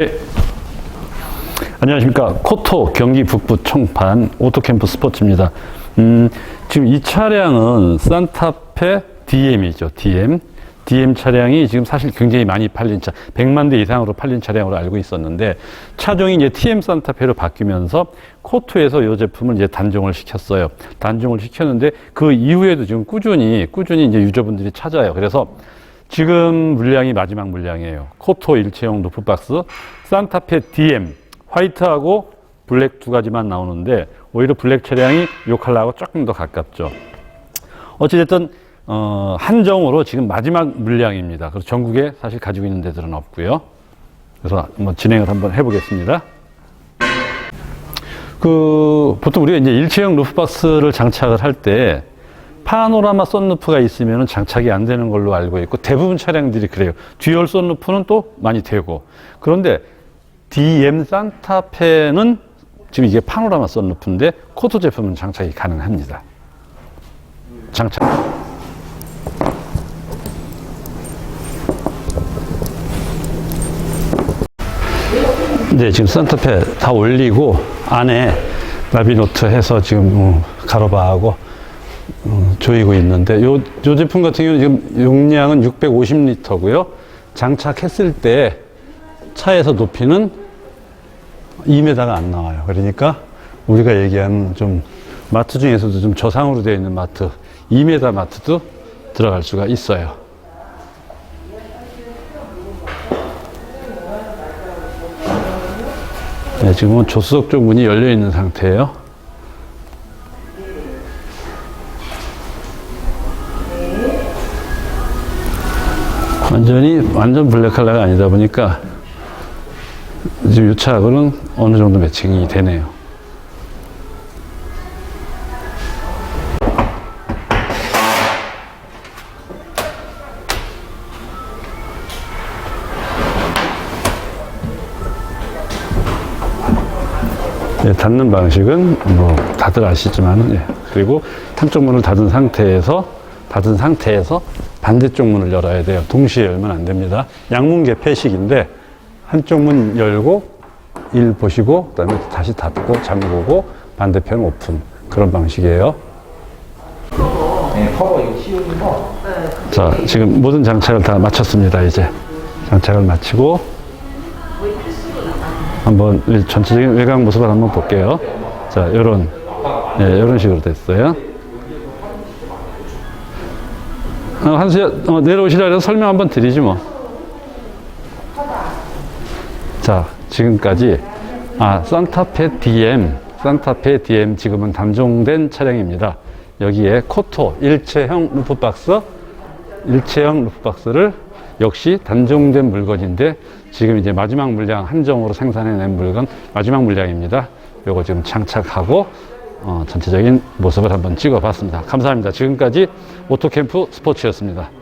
네. 안녕하십니까. 코토 경기 북부 총판 오토캠프 스포츠입니다. 음, 지금 이 차량은 산타페 DM이죠. DM. DM 차량이 지금 사실 굉장히 많이 팔린 차, 100만 대 이상으로 팔린 차량으로 알고 있었는데 차종이 이제 TM 산타페로 바뀌면서 코토에서 이 제품을 이제 단종을 시켰어요. 단종을 시켰는데 그 이후에도 지금 꾸준히 꾸준히 이제 유저분들이 찾아요. 그래서 지금 물량이 마지막 물량이에요. 코토 일체형 루프박스, 산타페 DM, 화이트하고 블랙 두 가지만 나오는데 오히려 블랙 차량이 이 컬러하고 조금 더 가깝죠. 어찌됐든 어, 한정으로 지금 마지막 물량입니다. 그래서 전국에 사실 가지고 있는 데들은 없고요. 그래서 한번 진행을 한번 해보겠습니다. 그 보통 우리가 이제 일체형 루프박스를 장착을 할 때 파노라마 썬루프가 있으면 장착이 안 되는 걸로 알고 있고 대부분 차량들이 그래요. 듀얼 썬루프는 또 많이 되고 그런데 DM 산타페는 지금 이게 파노라마 썬루프인데 코토 제품은 장착이 가능합니다. 장착. 네, 지금 산타페 다 올리고 안에 라비노트 해서 지금 어, 가로바하고 어, 조이고 있는데 요, 요 제품 같은 경우는 지금 용량은 650리터고요. 장착했을 때 차에서 높이는 2m가 안 나와요. 그러니까 우리가 얘기하는 좀 마트 중에서도 좀 저상으로 되어 있는 마트, 2m 마트도 들어갈 수가 있어요. 네, 지금은 조수석 쪽 문이 열려 있는 상태예요. 완전히 완전 블랙 컬러가 아니다 보니까 지금 이 차하고는 어느 정도 매칭이 되네요. 예, 닫는 방식은 뭐 다들 아시지만 예. 그리고 한쪽 문을 닫은 상태에서 닫은 상태에서 반대쪽 문을 열어야 돼요. 동시에 열면 안 됩니다. 양문 개폐식인데 한쪽 문 열고 일 보시고 그다음에 다시 닫고 잠그고 반대편 오픈 그런 방식이에요. 네, 커버 이거 씌우는 거. 자, 지금 모든 장착을 다 마쳤습니다. 이제 장착을 마치고 한번 이 전체적인 외곽 모습을 한번 볼게요. 자, 이런 예, 이런 식으로 됐어요. 어, 한수 어, 내려오시라 해서 설명 한번 드리지 뭐. 자, 지금까지 아 산타페 DM, 산타페 DM 지금은 단종된 차량입니다. 여기에 코토 일체형 루프박스 일체형 루프박스를 역시 단종된 물건인데 지금 이제 마지막 물량 한정으로 생산해낸 물건 마지막 물량입니다. 요거 지금 장착하고 어, 전체적인 모습을 한번 찍어봤습니다. 감사합니다. 지금까지 오토캠프 스포츠였습니다.